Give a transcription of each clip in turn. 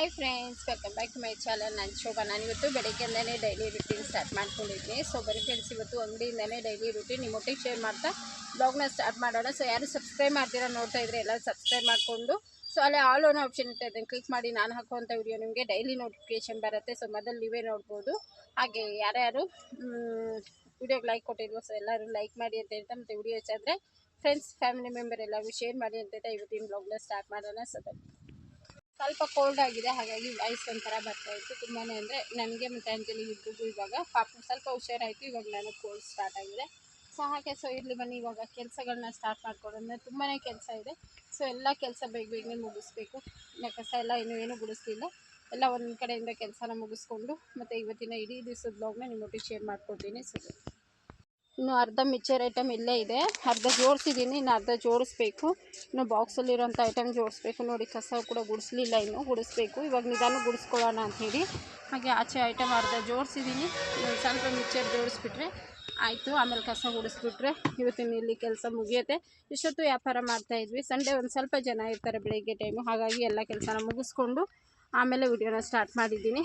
Hi friends welcome back to my channel ನಾನು ಶೋಭಾ ನಾನು ಇವತ್ತು ಬೆಳಗ್ಗೆಯಿಂದನೇ ಡೈಲಿ ರುಟೀನ್ ಸ್ಟಾರ್ಟ್ ಮಾಡ್ಕೊಂಡಿದ್ದೀನಿ ಸೊ ಬರೀ ಫ್ರೆಂಡ್ಸ್ ಇವತ್ತು ಅಂಗಡಿಯಿಂದಲೇ ಡೈಲಿ ರುಟೀನ್ ನಿಮ್ಮೊಟ್ಟಿಗೆ ಶೇರ್ ಮಾಡ್ತಾ ಬ್ಲಾಗ್ನ ಸ್ಟಾರ್ಟ್ ಮಾಡೋಣ. ಸೊ ಯಾರು ಸಬ್ಸ್ಕ್ರೈಬ್ ಮಾಡ್ತೀರಾ ನೋಡ್ತಾ ಇದ್ರೆ ಎಲ್ಲ ಸಬ್ಸ್ಕ್ರೈಬ್ ಮಾಡಿಕೊಂಡು. ಸೊ ಅಲ್ಲಿ ಆಲ್ ಓನ್ ಆಪ್ಷನ್ ಇರುತ್ತೆ. ಅದನ್ನು ಕ್ಲಿಕ್ ಮಾಡಿ ನಾನು ಹಾಕುವಂಥ ವಿಡಿಯೋ ನಿಮಗೆ ಡೈಲಿ ನೋಟಿಫಿಕೇಶನ್ ಬರುತ್ತೆ. ಸೊ ಮೊದಲು ನೀವೇ ನೋಡ್ಬೋದು. ಹಾಗೆ ಯಾರ್ಯಾರು ವಿಡಿಯೋಗೆ ಲೈಕ್ ಕೊಟ್ಟಿದ್ವೋ ಸೊ ಎಲ್ಲರೂ ಲೈಕ್ ಮಾಡಿ ಅಂತ ಹೇಳ್ತಾ ಮತ್ತು ವಿಡಿಯೋ ಹೆಚ್ಚಾದರೆ ಫ್ರೆಂಡ್ಸ್ ಫ್ಯಾಮಿಲಿ ಮೆಂಬರ್ ಎಲ್ಲರಿಗೂ ಶೇರ್ ಮಾಡಿ ಅಂತ ಹೇಳ್ತಾ ಇವತ್ತಿನ ಬ್ಲಾಗ್ನ ಸ್ಟಾರ್ಟ್ ಮಾಡೋಣ. ಸೊ. ಸ್ವಲ್ಪ ಕೋಲ್ಡ್ ಆಗಿದೆ, ಹಾಗಾಗಿ ವಾಯ್ಸ್ ಒಂಥರ ಬರ್ತಾ ಇತ್ತು. ತುಂಬಾ ಅಂದರೆ ನನಗೆ ಮತ್ತು ಅಂಜಲಿ ಇಬ್ಬರಿಗೂ ಇವಾಗ ಪಾಪ ಸ್ವಲ್ಪ ಹುಷಾರಾಯಿತು. ಇವಾಗ ನನಗೆ ಕೋಲ್ಡ್ ಸ್ಟಾರ್ಟ್ ಆಗಿದೆ. ಸೊ ಹಾಗೆ ಸೊ ಇರಲಿ ಬನ್ನಿ. ಇವಾಗ ಕೆಲಸಗಳನ್ನ ಸ್ಟಾರ್ಟ್ ಮಾಡ್ಕೊಳ್ಳೋಣ. ತುಂಬಾ ಕೆಲಸ ಇದೆ. ಸೊ ಎಲ್ಲ ಕೆಲಸ ಬೇಗ ಬೇಗನೆ ಮುಗಿಸ್ಬೇಕು. ಕಸ ಎಲ್ಲ ಇನ್ನೂ ಏನೂ ಗುಡಿಸ್ಲಿಲ್ಲ. ಎಲ್ಲ ಒಂದು ಕಡೆಯಿಂದ ಕೆಲಸನ ಮುಗಿಸ್ಕೊಂಡು ಮತ್ತು ಇವತ್ತಿನ ಇಡೀ ದಿವಸದ ಬ್ಲಾಗ್ನ ನಿಮ್ಮೊಟ್ಟಿಗೆ ಶೇರ್ ಮಾಡ್ಕೊಡ್ತೀನಿ. ಸೊ ಇನ್ನು ಅರ್ಧ ಮಿಕ್ಚರ್ ಐಟಮ್ ಇಲ್ಲೇ ಇದೆ. ಅರ್ಧ ಜೋಡಿಸಿದ್ದೀನಿ, ಇನ್ನು ಅರ್ಧ ಜೋಡಿಸ್ಬೇಕು. ಇನ್ನು ಬಾಕ್ಸಲ್ಲಿರೋಂಥ ಐಟಮ್ ಜೋಡಿಸ್ಬೇಕು. ನೋಡಿ ಕಸ ಕೂಡ ಗುಡಿಸ್ಲಿಲ್ಲ ಇನ್ನು, ಗುಡಿಸ್ಬೇಕು. ಇವಾಗ ನಿಧಾನ ಗುಡಿಸ್ಕೊಳ್ಳೋಣ ಅಂಥೇಳಿ ಹಾಗೆ ಆಚೆ ಐಟಮ್ ಅರ್ಧ ಜೋಡಿಸಿದ್ದೀನಿ. ಸ್ವಲ್ಪ ಮಿಕ್ಚರ್ ಜೋಡಿಸ್ಬಿಟ್ರೆ ಆಯಿತು. ಆಮೇಲೆ ಕಸ ಗುಡಿಸ್ಬಿಟ್ರೆ ಇವತ್ತಿನ ಇಲ್ಲಿ ಕೆಲಸ ಮುಗಿಯುತ್ತೆ. ಇಷ್ಟೊತ್ತು ವ್ಯಾಪಾರ ಮಾಡ್ತಾಯಿದ್ವಿ ಸಂಡೇ ಒಂದು ಸ್ವಲ್ಪ ಜನ ಇರ್ತಾರೆ ಬೆಳಗ್ಗೆ ಟೈಮು ಹಾಗಾಗಿ ಎಲ್ಲ ಕೆಲಸನ ಮುಗಿಸ್ಕೊಂಡು ಆಮೇಲೆ ವಿಡಿಯೋನ ಸ್ಟಾರ್ಟ್ ಮಾಡಿದ್ದೀನಿ.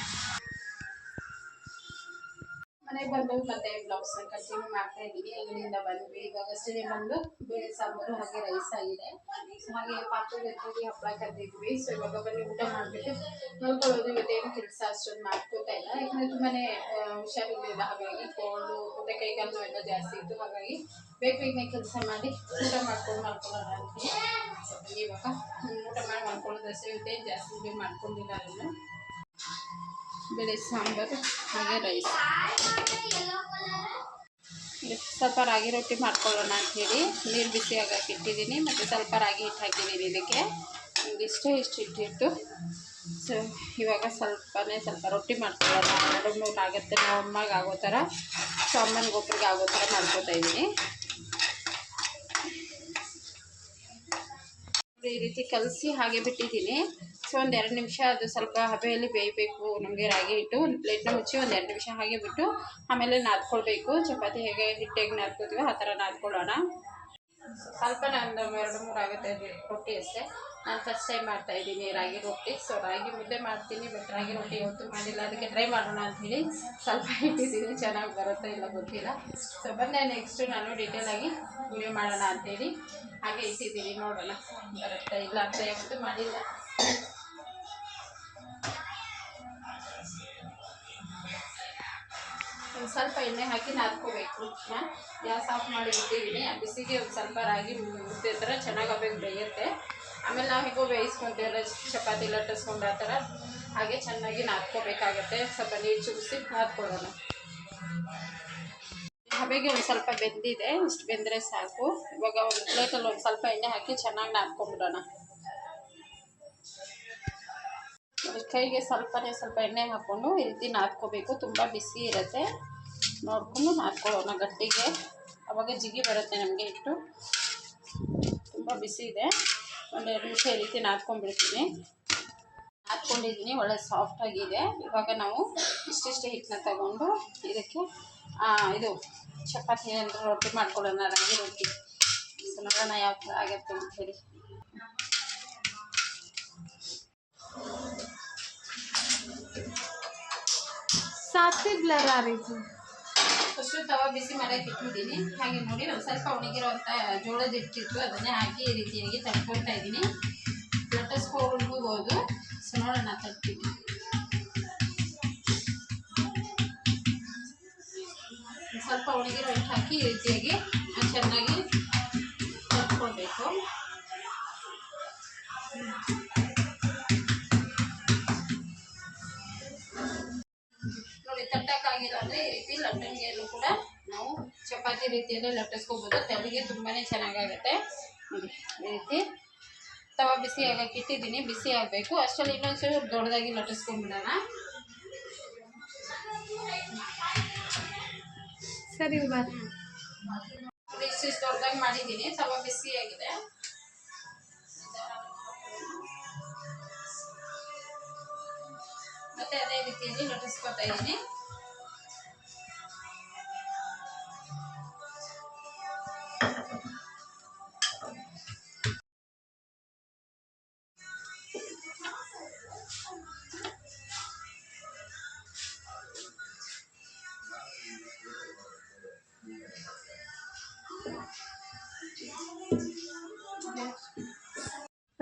ಬ್ಲೌಸ್ನ ಕಂಟಿನ್ಯೂ ಮಾಡ್ತಾ ಇದ್ದೀವಿ. ಅಂಗಡಿಯಿಂದ ಬಂದ್ವಿ. ಇವಾಗ ಅಷ್ಟೇ ಬಂದು ಬೇಳೆ ಸಾಂಬಾರು ಹಾಗೆ ರೈಸ್ ಆಗಿದೆ. ಹಾಗೆ ಪಾತ್ರೆ ಹಪ್ಪಳ ಕದ್ದಿದ್ವಿ ಸೊ ಇವಾಗ ಬನ್ನಿ ಊಟ ಮಾಡಿಬಿಟ್ಟು ನೋಡ್ಕೊಳ್ಳೋದು ಇವತ್ತೇನು ಕೆಲಸ ಅಷ್ಟೊಂದು ಮಾಡ್ಕೋತಾ ಇಲ್ಲ. ಯಾಕಂದರೆ ತುಂಬಾ ಹುಷಾರಿರಲಿಲ್ಲ. ಹಾಗಾಗಿ ಕೋಲ್ಡು ಮತ್ತು ನೋವು ಎಲ್ಲ ಜಾಸ್ತಿ ಇತ್ತು. ಹಾಗಾಗಿ ಬೇಗ ಬೇಗನೆ ಕೆಲಸ ಮಾಡಿ ಊಟ ಮಾಡ್ಕೊಂಡು ಮಾಡ್ಕೊಳ್ಳೋಣ ಅಂತ ಸೊ ಇವಾಗ. ಊಟ ಮಾಡಿ ಮಾಡ್ಕೊಳ್ಳೋದಷ್ಟೇ ಇವತ್ತೇನು ಜಾಸ್ತಿ ಮಾಡ್ಕೊಂಡಿಲ್ಲ ನಾನು ಬೇಳೆ ಸಾಂಬಾರು, ಹಾಗೆ ರೈಸ್ ಸ್ವಲ್ಪ ರಾಗಿ ರೊಟ್ಟಿ ಮಾಡ್ಕೊಳ್ಳೋಣ ಅಂಥೇಳಿ ನೀರು ಬಿಸಿ ಆಗಕ್ಕೆ ಇಟ್ಟಿದ್ದೀನಿ ಮತ್ತು ಸ್ವಲ್ಪ ರಾಗಿ ಹಿಟ್ಟು ಹಾಕಿದ್ದೀನಿ ಇದಕ್ಕೆ. ಇಷ್ಟೇ ಇಷ್ಟು ಇಟ್ಟಿತ್ತು ಸೊ ಇವಾಗ ಸ್ವಲ್ಪನೇ ಸ್ವಲ್ಪ ರೊಟ್ಟಿ ಮಾಡ್ಕೊಳ್ಳೋಣ. ಎರಡು ಮೂರು ಆಗುತ್ತೆ, ನಮ್ಮ ಅಮ್ಮಗೆ ಆಗೋ ಥರ. ಸೊ, ಅಮ್ಮನ ಒಬ್ರಿಗೆ ಆಗೋ ಥರ ಮಾಡ್ಕೊತಾ ಇದ್ದೀನಿ. ಈ ರೀತಿ ಕಲಸಿ ಹಾಗೆ ಬಿಟ್ಟಿದ್ದೀನಿ. ಸೊ ಒಂದು ಎರಡು ನಿಮಿಷ ಅದು ಸ್ವಲ್ಪ ಹಬೆಯಲ್ಲಿ ಬೇಯಬೇಕು, ನಮಗೆ ರಾಗಿ ಹಿಟ್ಟು ಒಂದು ಪ್ಲೇಟ್ನ ಮುಚ್ಚಿ ಒಂದು ಎರಡು ನಿಮಿಷ ಹಾಗೆ ಬಿಟ್ಟು ಆಮೇಲೆ ನಾದ್ಕೊಳ್ಬೇಕು. ಚಪಾತಿ ಹೇಗೆ ಹಿಟ್ಟು ಹೇಗೆ ನಾದ್ಕೋತೀವೋ ಆ ಥರ ನಾದ್ಕೊಳ್ಳೋಣ. ಸ್ವಲ್ಪ ನಾನು ಎರಡು ಮೂರು ಆಗುತ್ತೆ ರೊಟ್ಟಿ ಅಷ್ಟೇ. ನಾನು ಫಸ್ಟ್ ಟೈಮ್ ಮಾಡ್ತಾ ಇದ್ದೀನಿ ರಾಗಿ ರೊಟ್ಟಿ. ಸೊ ರಾಗಿ ಮುದ್ದೆ ಮಾಡ್ತೀನಿ ಬಟ್ ರಾಗಿ ರೊಟ್ಟಿ ಯಾವತ್ತೂ ಮಾಡಿಲ್ಲ. ಅದಕ್ಕೆ ಟ್ರೈ ಮಾಡೋಣ ಅಂಥೇಳಿ ಸ್ವಲ್ಪ ಇಟ್ಟಿದ್ದೀನಿ. ಚೆನ್ನಾಗಿ ಬರುತ್ತಾ ಇಲ್ಲ ಗೊತ್ತಿಲ್ಲ. ಸೊ ಬಂದೆ ನೆಕ್ಸ್ಟು ನಾನು ಡೀಟೇಲಾಗಿ ವಿಡಿಯೋ ಮಾಡೋಣ ಅಂತೇಳಿ ಹಾಗೆ ಇಟ್ಟಿದ್ದೀನಿ. ನೋಡೋಣ ಬರುತ್ತೆ ಇಲ್ಲ ಅಂತ ಯಾವತ್ತೂ ಮಾಡಿಲ್ಲ. ಸ್ವಲ್ಪ ಎಣ್ಣೆ ಹಾಕಿ ನಾದ್ಕೋಬೇಕು. ಗ್ಯಾಸ್ ಆಫ್ ಮಾಡಿ ಬಿಟ್ಟಿದ್ದೀನಿ ಆ ಬಿಸಿಗೆ ಒಂದು ಸ್ವಲ್ಪ ರಾಗಿ ಮುದ್ದೆ ಥರ ಚೆನ್ನಾಗಿ ಅವಾಗ ಬೇಯುತ್ತೆ. ಆಮೇಲೆ ನಾವು ಹೇಗೋ ಬೇಯಿಸ್ಕೊಂತೀವಲ್ಲ ಚಪಾತಿ ಲಟ್ಟಿಸ್ಕೊಂಡು ಆ ಥರ ಹಾಗೆ ಚೆನ್ನಾಗಿ ನಾದ್ಕೋಬೇಕಾಗತ್ತೆ. ಸ್ವಲ್ಪ ನೀರು ಚುಗಿಸಿ ನಾದ್ಕೊಳ್ಳೋಣ. ಹಬೆಗೆ ಒಂದು ಸ್ವಲ್ಪ ಬೆಂದಿದೆ. ಇಷ್ಟು ಬೆಂದರೆ ಸಾಕು. ಇವಾಗ ಒಂದು ಪ್ಲೇಟಲ್ಲಿ ಒಂದು ಸ್ವಲ್ಪ ಎಣ್ಣೆ ಹಾಕಿ ಚೆನ್ನಾಗಿ ನಾದ್ಕೊಂಬಿಡೋಣ ಕೈಗೆ ಸ್ವಲ್ಪನೇ ಸ್ವಲ್ಪ ಎಣ್ಣೆ ಹಾಕ್ಕೊಂಡು ಈ ರೀತಿ ನಾದ್ಕೋಬೇಕು. ತುಂಬ ಬಿಸಿ ಇರುತ್ತೆ. ನೋಡ್ಕೊಂಡು ನಾದ್ಕೊಳ್ಳೋಣ ಗಟ್ಟಿಗೆ. ಅವಾಗ ಜಿಗಿ ಬರುತ್ತೆ ನಮಗೆ ಹಿಟ್ಟು. ತುಂಬ ಬಿಸಿ ಇದೆ. ಒಂದು ಎರಡು ನಿಮಿಷ ಈ ರೀತಿ ನಾದ್ಕೊಂಡ್ಬಿಡ್ತೀನಿ. ನಾದ್ಕೊಂಡಿದ್ದೀನಿ. ಒಳ್ಳೆ ಸಾಫ್ಟ್ ಆಗಿದೆ. ಇವಾಗ ನಾವು ಇಷ್ಟಿಷ್ಟು ಹಿಟ್ಟನ್ನ ತಗೊಂಡು ಇದಕ್ಕೆ ಇದು ಚಪಾತಿ ಏನಾದರೂ ರೊಟ್ಟಿ ಮಾಡ್ಕೊಳ್ಳೋಣ. ರಾಗಿ ರೊಟ್ಟಿ. ಸೊ, ನೋಡೋಣ ಯಾವ ಥರ ಆಗುತ್ತೆ ಅಂತ ಹೇಳಿ. ಸಾಸಿಗ್ಲರ ರೀತಿ? ಫಸ್ಟು ತವ ಬಿಸಿ ಮಾಡಕ್ಕೆ ಇಟ್ಟಿದ್ದೀನಿ ಹಾಗೆ ನೋಡಿ, ಒಂದು ಸ್ವಲ್ಪ ಒಣಗಿರೋಂಥ ಜೋಳದ ಇಟ್ಟಿತ್ತು ಅದನ್ನೇ ಹಾಕಿ ಈ ರೀತಿಯಾಗಿ ತಟ್ಕೊಳ್ತಾ ಇದ್ದೀನಿ. ಲೋಟಸ್ಕೋಗ್ಬೋದು ಸೊ, ನೋಡೋಣ, ತಟ್ತೀನಿ. ಸ್ವಲ್ಪ ಒಣಗಿರೋ ಹಿಟ್ಟು ಹಾಕಿ ಈ ರೀತಿಯಾಗಿ ಚೆನ್ನಾಗಿ ತಟ್ಕೊಳ್ಬೇಕು. ತಡ್ಕೊಂಡೆ ರೀತಿಯಲ್ಲಿ ಲಟ್ಟಿಸ್ಕೋಬೋದು. ತಲೆಗೆ ತುಂಬಾ ಚೆನ್ನಾಗಾಗುತ್ತೆ. ನೋಡಿ ಈ ರೀತಿ ತವ ಬಿಸಿ ಆಗಕ್ಕೆ ಇಟ್ಟಿದ್ದೀನಿ ಬಿಸಿ ಆಗಬೇಕು. ಅಷ್ಟರಲ್ಲಿ ಇನ್ನೊಂಚೂರು ದೊಡ್ಡದಾಗಿ ಲಟ್ಟಿಸ್ಕೊಂಡ್ಬಿಡೋಣ ಸರಿ ಬಿಸಿ ದೊಡ್ಡದಾಗಿ ಮಾಡಿದ್ದೀನಿ. ತವ ಬಿಸಿ ಆಗಿದೆ. ಮತ್ತೆ ಅದೇ ರೀತಿಯಲ್ಲಿ ಲಟ್ಟಿಸ್ಕೊತಾ ಇದ್ದೀನಿ.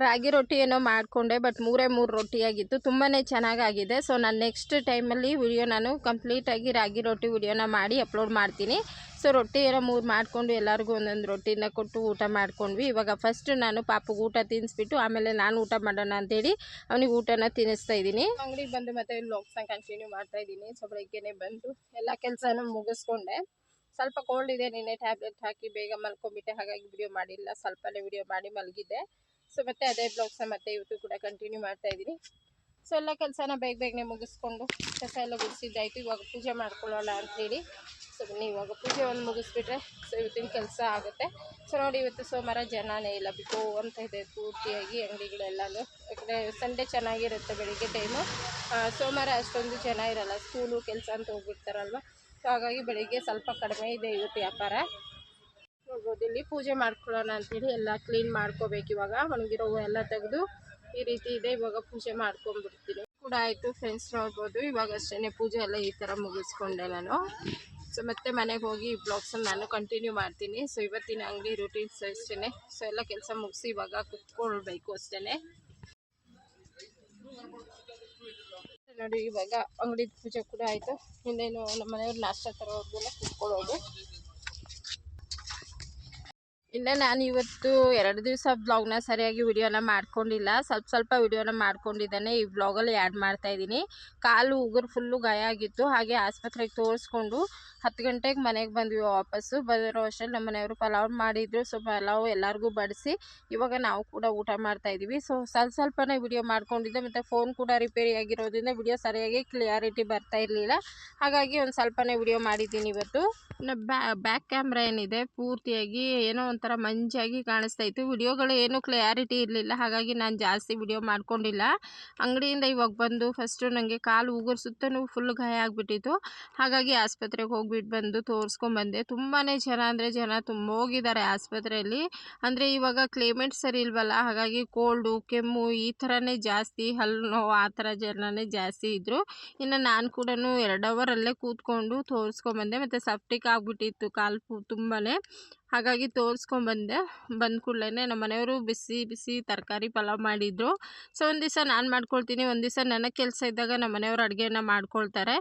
ರಾಗಿ ರೊಟ್ಟಿ ಏನೋ ಮಾಡಿಕೊಂಡೆ ಬಟ್ ಮೂರೇ ಮೂರು ರೊಟ್ಟಿ ಆಗಿತ್ತು ತುಂಬಾ ಚೆನ್ನಾಗಾಗಿದೆ. ಸೊ ನಾನು ನೆಕ್ಸ್ಟ್ ಟೈಮಲ್ಲಿ ವಿಡಿಯೋ ನಾನು ಕಂಪ್ಲೀಟಾಗಿ ರಾಗಿ ರೊಟ್ಟಿ ವಿಡಿಯೋನ ಮಾಡಿ ಅಪ್ಲೋಡ್ ಮಾಡ್ತೀನಿ. ಸೊ ರೊಟ್ಟಿ ಏನೋ ಮೂರು ಮಾಡಿಕೊಂಡು ಎಲ್ಲರಿಗೂ ಒಂದೊಂದು ರೊಟ್ಟಿನ ಕೊಟ್ಟು ಊಟ ಮಾಡ್ಕೊಂಡ್ವಿ. ಇವಾಗ ಫಸ್ಟ್ ನಾನು ಪಾಪಗೆ ಊಟ ತಿನ್ನಿಸ್ಬಿಟ್ಟು ಆಮೇಲೆ ನಾನು ಊಟ ಮಾಡೋಣ ಅಂತೇಳಿ ಅವನಿಗೆ ಊಟನ ತಿನ್ನಿಸ್ತಾ ಇದ್ದೀನಿ. ಅಂಗಡಿಗೆ ಬಂದು ಮತ್ತೆ ವ್ಲಾಗ್ಸ್ನ ಕಂಟಿನ್ಯೂ ಮಾಡ್ತಾ ಇದ್ದೀನಿ. ಸೊ ಬೆಳಗ್ಗೆನೆ ಬಂದು ಎಲ್ಲ ಕೆಲಸನೂ ಮುಗಿಸ್ಕೊಂಡೆ. ಸ್ವಲ್ಪ ಕೋಲ್ಡ್ ಇದೆ, ನಿನ್ನೆ ಟ್ಯಾಬ್ಲೆಟ್ ಹಾಕಿ ಬೇಗ ಮಲ್ಕೊಂಬಿಟ್ಟೆ ಹಾಗಾಗಿ ವಿಡಿಯೋ ಮಾಡಿಲ್ಲ. ಸ್ವಲ್ಪನೇ ವಿಡಿಯೋ ಮಾಡಿ ಮಲಗಿದ್ದೆ. ಸೊ ಮತ್ತೆ ಅದೇ ಬ್ಲಾಗ್ಸ್ನ ಮತ್ತೆ ಇವತ್ತು ಕೂಡ ಕಂಟಿನ್ಯೂ ಮಾಡ್ತಾ ಇದ್ದೀನಿ. ಸೊ ಎಲ್ಲ ಕೆಲಸನ ಬೇಗ ಬೇಗನೆ ಮುಗಿಸ್ಕೊಂಡು ಕಸ ಎಲ್ಲ ಗುಡಿಸಿದ್ದಾಯ್ತು. ಇವಾಗ ಪೂಜೆ ಮಾಡ್ಕೊಳ್ಳೋಣ ಅಂತೇಳಿ. ಸೊ ಬನ್ನಿ, ಇವಾಗ ಪೂಜೆ ಒಂದು ಮುಗಿಸ್ಬಿಟ್ರೆ ಸೊ ಇವತ್ತಿನ ಕೆಲಸ ಆಗುತ್ತೆ. ಸೊ ನೋಡಿ, ಇವತ್ತು ಸೋಮವಾರ ಜನನೇ ಇಲ್ಲ. ಬಿಕೋ ಅಂತ ಇದೆ ಪೂರ್ತಿಯಾಗಿ ಅಂಗಡಿಗಳೆಲ್ಲನೂ. ಯಾಕಂದರೆ ಸಂಡೇ ಚೆನ್ನಾಗಿರುತ್ತೆ ಬೆಳಿಗ್ಗೆ ಟೈಮು ಸೋಮವಾರ ಅಷ್ಟೊಂದು ಜನ ಇರಲ್ಲ. ಸ್ಕೂಲು ಕೆಲಸ ಅಂತ ಹೋಗ್ಬಿಡ್ತಾರಲ್ವ? ಸೊ ಹಾಗಾಗಿ ಬೆಳಿಗ್ಗೆ ಸ್ವಲ್ಪ ಕಡಿಮೆ ಇದೆ ಇವತ್ತು ವ್ಯಾಪಾರ. ಇಲ್ಲಿ ಪೂಜೆ ಮಾಡ್ಕೊಳ್ಳೋಣ ಅಂತೇಳಿ ಎಲ್ಲ ಕ್ಲೀನ್ ಮಾಡ್ಕೋಬೇಕು ಇವಾಗ. ಒಣಗಿರೋ ಎಲ್ಲ ತೆಗೆದು ಈ ರೀತಿ ಇದೆ, ಇವಾಗ ಪೂಜೆ ಮಾಡ್ಕೊಂಡ್ಬಿಡ್ತೀನಿ. ಕೂಡ ಆಯಿತು ಫ್ರೆಂಡ್ಸ್ ನೋಡ್ಬೋದು. ಇವಾಗ ಅಷ್ಟೇ ಪೂಜೆ ಎಲ್ಲ ಈ ಥರ ಮುಗಿಸ್ಕೊಂಡೆ ನಾನು. ಸೊ ಮತ್ತೆ ಮನೆಗೆ ಹೋಗಿ ಈ ಬ್ಲಾಗ್ಸನ್ನು ನಾನು ಕಂಟಿನ್ಯೂ ಮಾಡ್ತೀನಿ. ಸೊ ಇವತ್ತಿನ ಅಂಗಡಿ ರೂಟೀನ್ಸ್ ಅಷ್ಟೇ ಸೊ ಎಲ್ಲ ಕೆಲಸ ಮುಗಿಸಿ ಇವಾಗ ಕುತ್ಕೊಳ್ಬೇಕು ಅಷ್ಟೇ ನೋಡಿ, ಇವಾಗ ಅಂಗಡಿ ಪೂಜೆ ಕೂಡ ಆಯಿತು. ಇನ್ನೇನು ನಮ್ಮ ಮನೆಯವ್ರು ನಾಷ್ಟ ತರೋರ್ಗೆಲ್ಲ ಕುತ್ಕೊಳ್ಳೋದು ಇನ್ನು ನಾನು ಇವತ್ತು ಎರಡು ದಿವಸ ಬ್ಲಾಗ್ನ ಸರಿಯಾಗಿ ವಿಡಿಯೋನ ಮಾಡ್ಕೊಂಡಿಲ್ಲ. ಸ್ವಲ್ಪ ಸ್ವಲ್ಪ ವಿಡಿಯೋನ ಮಾಡ್ಕೊಂಡಿದ್ದಾನೆ. ಈ ಬ್ಲಾಗಲ್ಲಿ ಆ್ಯಡ್ ಮಾಡ್ತಾ ಇದ್ದೀನಿ. ಕಾಲು ಉಗುರು ಫುಲ್ಲು ಗಾಯ ಆಗಿತ್ತು. ಹಾಗೆ ಆಸ್ಪತ್ರೆಗೆ ತೋರಿಸ್ಕೊಂಡು ಹತ್ತು ಗಂಟೆಗೆ ಮನೆಗೆ ಬಂದ್ವಿ ವಾಪಸ್ಸು. ಬರೋ ಅಷ್ಟರಲ್ಲಿ ನಮ್ಮ ಮನೆಯವರು ಪಲಾವ್ ಮಾಡಿದ್ರು. ಸೊ ಪಲಾವ್ ಎಲ್ಲರಿಗೂ ಬಡಿಸಿ ಇವಾಗ ನಾವು ಕೂಡ ಊಟ ಮಾಡ್ತಾ ಇದ್ದೀವಿ. ಸೊ ಸ್ವಲ್ಪ ಸ್ವಲ್ಪನೇ ವಿಡಿಯೋ ಮಾಡ್ಕೊಂಡಿದ್ದೆ. ಮತ್ತು ಫೋನ್ ಕೂಡ ರಿಪೇರಿ ಆಗಿರೋದ್ರಿಂದ ವಿಡಿಯೋ ಸರಿಯಾಗಿ ಕ್ಲಿಯಾರಿಟಿ ಬರ್ತಾ ಇರಲಿಲ್ಲ. ಹಾಗಾಗಿ ಒಂದು ಸ್ವಲ್ಪನೇ ವಿಡಿಯೋ ಮಾಡಿದ್ದೀನಿ ಇವತ್ತು. ಬ್ಯಾಕ್ ಕ್ಯಾಮ್ರಾ ಏನಿದೆ? ಪೂರ್ತಿಯಾಗಿ ಏನೋ ಒಂಥರ ಮಂಜಾಗಿ ಕಾಣಿಸ್ತಾ ಇತ್ತು. ವಿಡಿಯೋಗಳು ಏನೂ ಕ್ಲಿಯಾರಿಟಿ ಇರಲಿಲ್ಲ. ಹಾಗಾಗಿ ನಾನು ಜಾಸ್ತಿ ವಿಡಿಯೋ ಮಾಡ್ಕೊಂಡಿಲ್ಲ. ಅಂಗಡಿಯಿಂದ ಇವಾಗ ಬಂದು ಫಸ್ಟು ನನಗೆ ಕಾಲು ಉಗುರು ಸುತ್ತಲೂ ಫುಲ್ ಗಾಯ ಆಗಿಬಿಟ್ಟಿತ್ತು. ಹಾಗಾಗಿ ಆಸ್ಪತ್ರೆಗೆ ಹೋಗಿಬಿಟ್ಟು ಬಂದು ತೋರಿಸ್ಕೊಂಬಂದೆ ತುಂಬಾ ಜನ ಅಂದರೆ ಜನ ತುಂಬ ಹೋಗಿದ್ದಾರೆ ಆಸ್ಪತ್ರೆಯಲ್ಲಿ. ಅಂದರೆ ಇವಾಗ ಕ್ಲೈಮೇಟ್ ಸರಿ ಇಲ್ವಲ್ಲ? ಹಾಗಾಗಿ ಕೋಲ್ಡು ಕೆಮ್ಮು ಈ ಥರನೇ ಜಾಸ್ತಿ ಹಲ್ಲು ನೋವು ಆ ಥರ ಜನನೇ ಜಾಸ್ತಿ ಇದ್ದರು ಇನ್ನು ನಾನು ಕೂಡ ಎರಡು ಅವರಲ್ಲೇ ಕೂತ್ಕೊಂಡು ತೋರಿಸ್ಕೊಂಬಂದೆ ಮತ್ತು ಸಪ್ಟಿಕ್ ಆಗಿಬಿಟ್ಟಿತ್ತು ಕಾಲು ತುಂಬಾ ಹಾಗಾಗಿ ತೋರಿಸ್ಕೊಂಬಂದೆ ಬಂದ. ಕೂಡಲೇ ನಮ್ಮ ಮನೆಯವರು ಬಿಸಿ ಬಿಸಿ ತರಕಾರಿ ಪಲಾವ್ ಮಾಡಿದರು. ಸೊ ಒಂದು ದಿವಸ ನಾನು ಮಾಡ್ಕೊಳ್ತೀನಿ, ಒಂದು ದಿವಸ ನನಗೆ ಕೆಲಸ ಇದ್ದಾಗ ನಮ್ಮ ಮನೆಯವರು ಅಡುಗೆನ ಮಾಡ್ಕೊಳ್ತಾರೆ.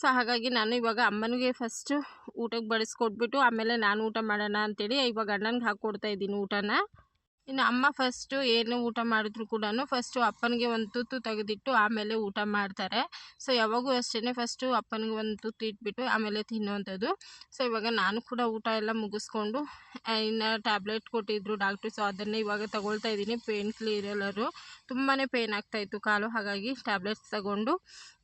ಸೊ ಹಾಗಾಗಿ ನಾನು ಇವಾಗ ಅಮ್ಮನಿಗೆ ಫಸ್ಟು ಊಟಕ್ಕೆ ಬಡಿಸ್ಕೊಟ್ಬಿಟ್ಟು ಆಮೇಲೆ ನಾನು ಊಟ ಮಾಡೋಣ ಅಂತೇಳಿ ಇವಾಗ ಅಣ್ಣನಿಗೆ ಹಾಕ್ಕೊಡ್ತಾ ಇದ್ದೀನಿ ಊಟನ. ಇನ್ನು ಅಮ್ಮ ಫಸ್ಟು ಏನು ಊಟ ಮಾಡಿದ್ರು ಕೂಡ ಫಸ್ಟು ಅಪ್ಪನಿಗೆ ಒಂದು ತುತ್ತು ತೆಗೆದಿಟ್ಟು ಆಮೇಲೆ ಊಟ ಮಾಡ್ತಾರೆ. ಸೊ ಯಾವಾಗೂ ಅಷ್ಟೇ ಫಸ್ಟು ಅಪ್ಪನಿಗೆ ಒಂದು ತುತ್ತು ಇಟ್ಬಿಟ್ಟು ಆಮೇಲೆ ತಿನ್ನುವಂಥದ್ದು. ಸೊ ಇವಾಗ ನಾನು ಕೂಡ ಊಟ ಎಲ್ಲ ಮುಗಿಸ್ಕೊಂಡು ಇನ್ನು ಟ್ಯಾಬ್ಲೆಟ್ ಕೊಟ್ಟಿದ್ರು ಡಾಕ್ಟ್ರು ಸೊ ಅದನ್ನೇ ಇವಾಗ ತಗೊಳ್ತಾ ಇದ್ದೀನಿ. ಪೇನ್ ಕ್ಲಿಯರಲ್ಲರು ತುಂಬಾ ಪೇನ್ ಆಗ್ತಾಯಿತ್ತು ಕಾಲು, ಹಾಗಾಗಿ ಟ್ಯಾಬ್ಲೆಟ್ಸ್ ತಗೊಂಡು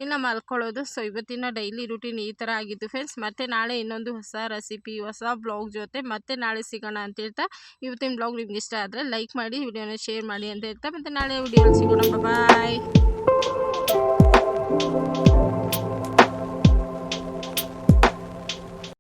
ಇನ್ನು ಮಲ್ಕೊಳ್ಳೋದು. ಸೊ ಇವತ್ತಿನ ಡೈಲಿ ರೂಟೀನ್ ಈ ಥರ ಆಗಿತ್ತು ಫ್ರೆಂಡ್ಸ್ ಮತ್ತೆ ನಾಳೆ ಇನ್ನೊಂದು ಹೊಸ ರೆಸಿಪಿ ಹೊಸ ಬ್ಲಾಗ್ ಜೊತೆ ಮತ್ತೆ ನಾಳೆ ಸಿಗೋಣ ಅಂತ ಹೇಳ್ತಾ ಇವತ್ತಿನ ಬ್ಲಾಗ್ ನಿಮ್ಗೆ ಇಷ್ಟ ಆದರೆ ಲೈಕ್ ಮಾಡಿ ವಿಡಿಯೋನ ಶೇರ್ ಮಾಡಿ ಅಂತ ಹೇಳ್ತಾ ಮತ್ತೆ ನಾಳೆ ವಿಡಿಯೋ ಸಿಗೋಣ. ಬಾಯ್